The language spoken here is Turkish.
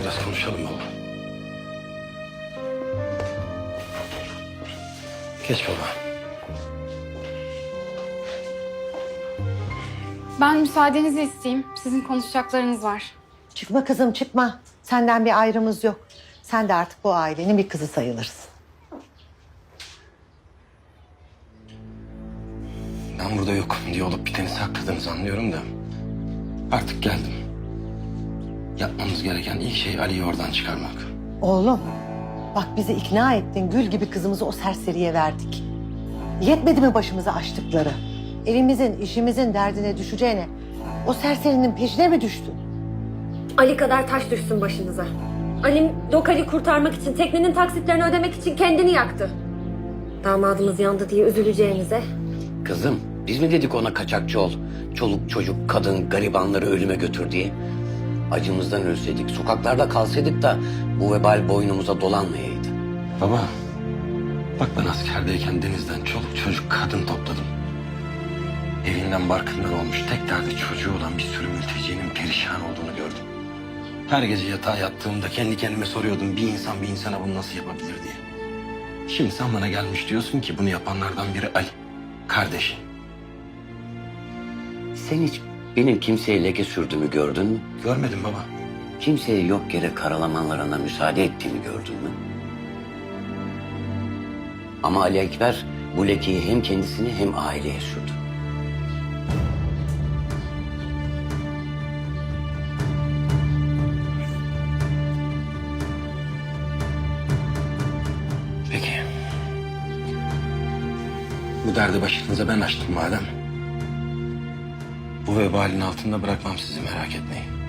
Biraz konuşalım baba. Geç baba. Ben müsaadenizi isteyeyim. Sizin konuşacaklarınız var. Çıkma kızım çıkma. Senden bir ayrımız yok. Sen de artık bu ailenin bir kızı sayılırsın. Ben burada yokum diye olup biteni sakladığınızı anlıyorum da. Artık geldim. Yapmamız gereken ilk şey Ali'yi oradan çıkarmak. Oğlum bak bizi ikna ettin. Gül gibi kızımızı o serseriye verdik. Yetmedi mi başımıza açtıkları? Evimizin, işimizin derdine düşeceğine o serserinin peşine mi düştün? Ali kadar taş düşsün başınıza. Alim Dokal'i kurtarmak için, teknenin taksitlerini ödemek için kendini yaktı. Damadımız yandı diye üzüleceğinize. Kızım biz mi dedik ona kaçakçı ol? Çoluk çocuk kadın garibanları ölüme götür diye. Acımızdan ölseydik sokaklarda kalsaydık da bu vebal boynumuza dolanmayaydı. Baba, bak ben askerdeyken denizden çoluk çocuk kadın topladım. Evinden barkından olmuş tek derdi çocuğu olan bir sürü mültecinin perişan olduğunu gördüm. Her gece yatağa yattığımda kendi kendime soruyordum bir insan bir insana bunu nasıl yapabilir diye. Şimdi sen bana gelmiş diyorsun ki bunu yapanlardan biri Ali, kardeşin. Sen hiç benim kimseye leke sürdüğümü gördün mü? Görmedim baba. Kimseye yok yere karalamalarına müsaade ettiğimi gördün mü? Ama Ali Ekber bu lekeyi hem kendisine hem aileye sürdü. Peki. Bu derdi başınıza ben açtım madem. Bu vebalin altında bırakmam sizi merak etmeyin.